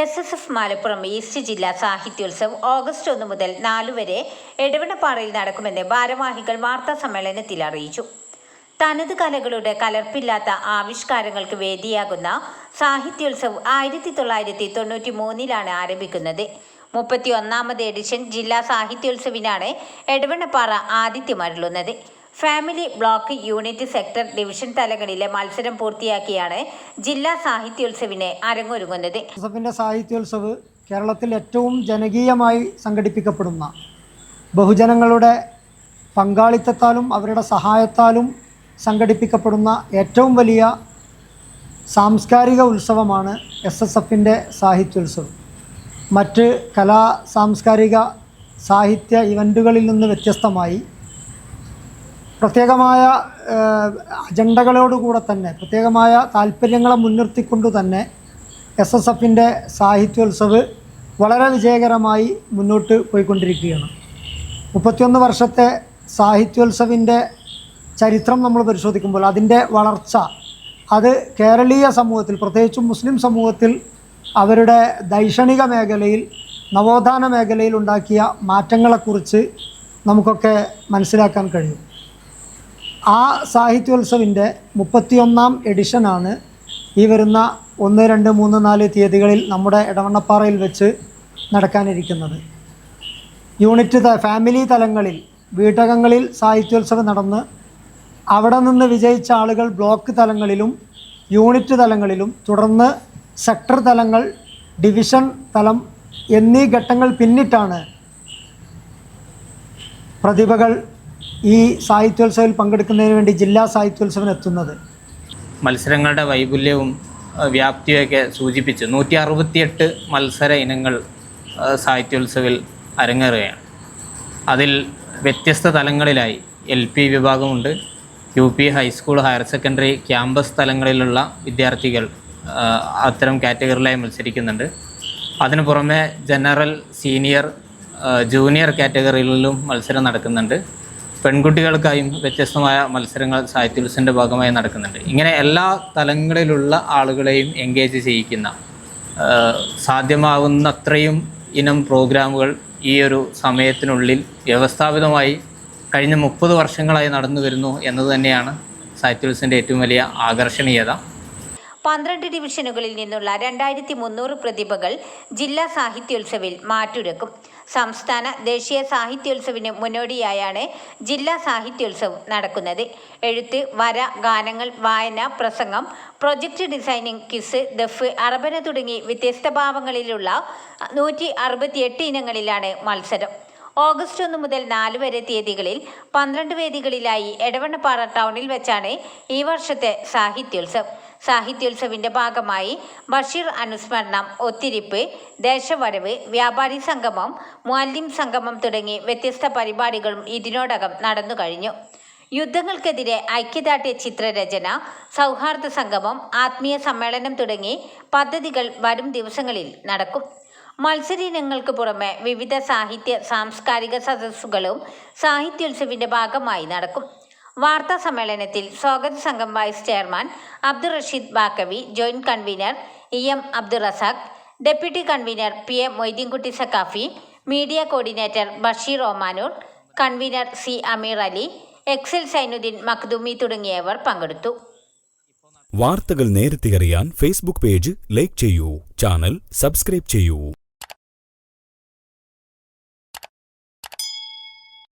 S S F Malappuram east ജില്ലാ സാഹിത്യോത്സവം August ഒന്ന് മുതൽ നാലു വരെ എടവണപ്പാറയിൽ നടക്കുമെന്ന് ഭാരവാഹികൾ വാർത്താ സമ്മേളനത്തിൽ അറിയിച്ചു. തനത് കലകളുടെ കലർപ്പില്ലാത്ത ആവിഷ്കാരങ്ങൾക്ക് വേദിയാകുന്ന സാഹിത്യോത്സവം ആയിരത്തി തൊള്ളായിരത്തി തൊണ്ണൂറ്റി മൂന്നിലാണ് ആരംഭിക്കുന്നത്. മുപ്പത്തി ഒന്നാമത് എഡിഷൻ ജില്ലാ സാഹിത്യോത്സവിനാണ് Edavannappara ആതിഥ്യമരുളുന്നത് family block unit sector division തലങ്ങളിലെ മത്സരം പൂർത്തിയാക്കിയാണ് ജില്ലാ സാഹിത്യോത്സവിനെ അരങ്ങൊരുങ്ങുന്നത്. സാഹിത്യോത്സവ് കേരളത്തിൽ ഏറ്റവും ജനകീയമായി സംഘടിപ്പിക്കപ്പെടുന്ന ബഹുജനങ്ങളുടെ പങ്കാളിത്തത്താലും അവരുടെ സഹായത്താലും സംഘടിപ്പിക്കപ്പെടുന്ന ഏറ്റവും വലിയ സാംസ്കാരിക ഉത്സവമാണ് എസ് എസ് എഫിന്റെ സാഹിത്യോത്സവം. മറ്റ് കലാ സാംസ്കാരിക സാഹിത്യ ഇവന്റുകളിൽ നിന്ന് വ്യത്യസ്തമായി പ്രത്യേകമായ അജണ്ടകളോടുകൂടെ തന്നെ പ്രത്യേകമായ താല്പര്യങ്ങളെ മുൻനിർത്തിക്കൊണ്ടു തന്നെ എസ് എസ് എഫിന്റെ സാഹിത്യോത്സവ് വളരെ വിജയകരമായി മുന്നോട്ട് പോയിക്കൊണ്ടിരിക്കുകയാണ്. മുപ്പത്തിയൊന്ന് വർഷത്തെ സാഹിത്യോത്സവിന്റെ ചരിത്രം നമ്മൾ പരിശോധിക്കുമ്പോൾ അതിന്റെ വളർച്ച അത് കേരളീയ സമൂഹത്തിൽ പ്രത്യേകിച്ചും മുസ്ലിം സമൂഹത്തിൽ അവരുടെ ദൈക്ഷണിക മേഖലയിൽ നവോത്ഥാന മേഖലയിൽ ഉണ്ടാക്കിയ മാറ്റങ്ങളെക്കുറിച്ച് നമുക്കൊക്കെ മനസ്സിലാക്കാൻ കഴിയും. ആ സാഹിത്യോത്സവിന്റെ മുപ്പത്തിയൊന്നാം എഡിഷനാണ് ഈ വരുന്ന ഒന്ന് രണ്ട് മൂന്ന് നാല് തീയതികളിൽ നമ്മുടെ ഇടവണ്ണപ്പാറയിൽ വെച്ച് നടക്കാനിരിക്കുന്നത്. യൂണിറ്റ് ഫാമിലി തലങ്ങളിൽ വീട്ടകങ്ങളിൽ സാഹിത്യോത്സവം നടന്ന് അവിടെ നിന്ന് വിജയിച്ച ആളുകൾ ബ്ലോക്ക് തലങ്ങളിലും യൂണിറ്റ് തലങ്ങളിലും തുടർന്ന് സെക്ടർ തലങ്ങൾ ഡിവിഷൻ തലം എന്നീ ഘട്ടങ്ങൾ പിന്നിട്ടാണ് പ്രതിഭകൾ ഈ സാഹിത്യോത്സവിൽ പങ്കെടുക്കുന്നതിന് വേണ്ടി ജില്ലാ സാഹിത്യോത്സവം എത്തുന്നത്? മത്സരങ്ങളുടെ വൈപുല്യവും വ്യാപ്തിയൊക്കെ സൂചിപ്പിച്ച് നൂറ്റി അറുപത്തിയെട്ട് മത്സര ഇനങ്ങൾ സാഹിത്യോത്സവിൽ അരങ്ങേറുകയാണ്. അതിൽ വ്യത്യസ്ത തലങ്ങളിലായി എൽ പി വിഭാഗമുണ്ട്. U P high school higher secondary campus തലങ്ങളിലുള്ള വിദ്യാർത്ഥികൾ അത്തരം കാറ്റഗറിയിലായി മത്സരിക്കുന്നുണ്ട്. അതിനു പുറമെ ജനറൽ സീനിയർ ജൂനിയർ കാറ്റഗറികളിലും മത്സരം നടക്കുന്നുണ്ട്. പെൺകുട്ടികൾക്കായും വ്യത്യസ്തമായ മത്സരങ്ങൾ സാഹിത്യോത്സവത്തിന്റെ ഭാഗമായി നടക്കുന്നുണ്ട്. ഇങ്ങനെ എല്ലാ തലങ്ങളിലുള്ള ആളുകളെയും എൻഗേജ് ചെയ്യിക്കുന്ന സാധ്യമാവുന്നത്രയും ഇനം പ്രോഗ്രാമുകൾ ഈ ഒരു സമയത്തിനുള്ളിൽ വ്യവസ്ഥാപിതമായി കഴിഞ്ഞ മുപ്പത് വർഷങ്ങളായി നടന്നു വരുന്നു എന്നത് തന്നെയാണ് സാഹിത്യോത്സവത്തിന്റെ ഏറ്റവും വലിയ ആകർഷണീയത. പന്ത്രണ്ട് ഡിവിഷനുകളിൽ നിന്നുള്ള രണ്ടായിരത്തി മുന്നൂറ് പ്രതിഭകൾ ജില്ലാ സാഹിത്യോത്സവിൽ മാറ്റുരക്കും. സംസ്ഥാന ദേശീയ സാഹിത്യോത്സവിന് മുന്നോടിയായാണ് ജില്ലാ സാഹിത്യോത്സവം നടക്കുന്നത്. എഴുത്ത് വര ഗാനങ്ങൾ വായന പ്രസംഗം പ്രൊജക്ട് ഡിസൈനിങ് കിസ് ദഫ് അറബന തുടങ്ങി വ്യത്യസ്ത ഭാവങ്ങളിലുള്ള നൂറ്റി അറുപത്തിയെട്ട് ഇനങ്ങളിലാണ് മത്സരം. ഓഗസ്റ്റ് ഒന്ന് മുതൽ നാല് വരെ തീയതികളിൽ പന്ത്രണ്ട് വേദികളിലായി എടവണ്ണപ്പാറ ടൗണിൽ വെച്ചാണ് ഈ വർഷത്തെ സാഹിത്യോത്സവ്. സാഹിത്യോത്സവിന്റെ ഭാഗമായി ബഷീർ അനുസ്മരണം ഒത്തിരിപ്പ് ദേശവരവ് വ്യാപാരി സംഗമം മുഅല്ലിം സംഗമം തുടങ്ങി വ്യത്യസ്ത പരിപാടികളും ഇതിനോടകം നടന്നു കഴിഞ്ഞു. യുദ്ധങ്ങൾക്കെതിരെ ഐക്യദാർഢ്യ ചിത്രരചന സൗഹാർദ്ദ സംഗമം ആത്മീയ സമ്മേളനം തുടങ്ങി പദ്ധതികൾ വരും ദിവസങ്ങളിൽ നടക്കും. മത്സരീനങ്ങൾക്ക് പുറമെ വിവിധ സാഹിത്യ സാംസ്കാരിക സദസ്സുകളും സാഹിത്യോത്സവിന്റെ ഭാഗമായി നടക്കും. വാർത്താ സമ്മേളനത്തിൽ സ്വാഗത സംഘം vice chairman Abdul Rasheed Baqavi joint convener E M Abdul Razak deputy convener P A Moideenkutty Saqafi media coordinator Basheer Omanoor convener C Ameer Ali എക്സിൽ സൈനുദ്ദീൻ മഖ്ദൂമി തുടങ്ങിയവർ പങ്കെടുത്തു. വാർത്തകൾ നേരത്തെ അറിയാൻ ഫേസ്ബുക്ക് പേജ് ലൈക്ക് ചെയ്യൂ ചാനൽ സബ്സ്ക്രൈബ് ചെയ്യൂ.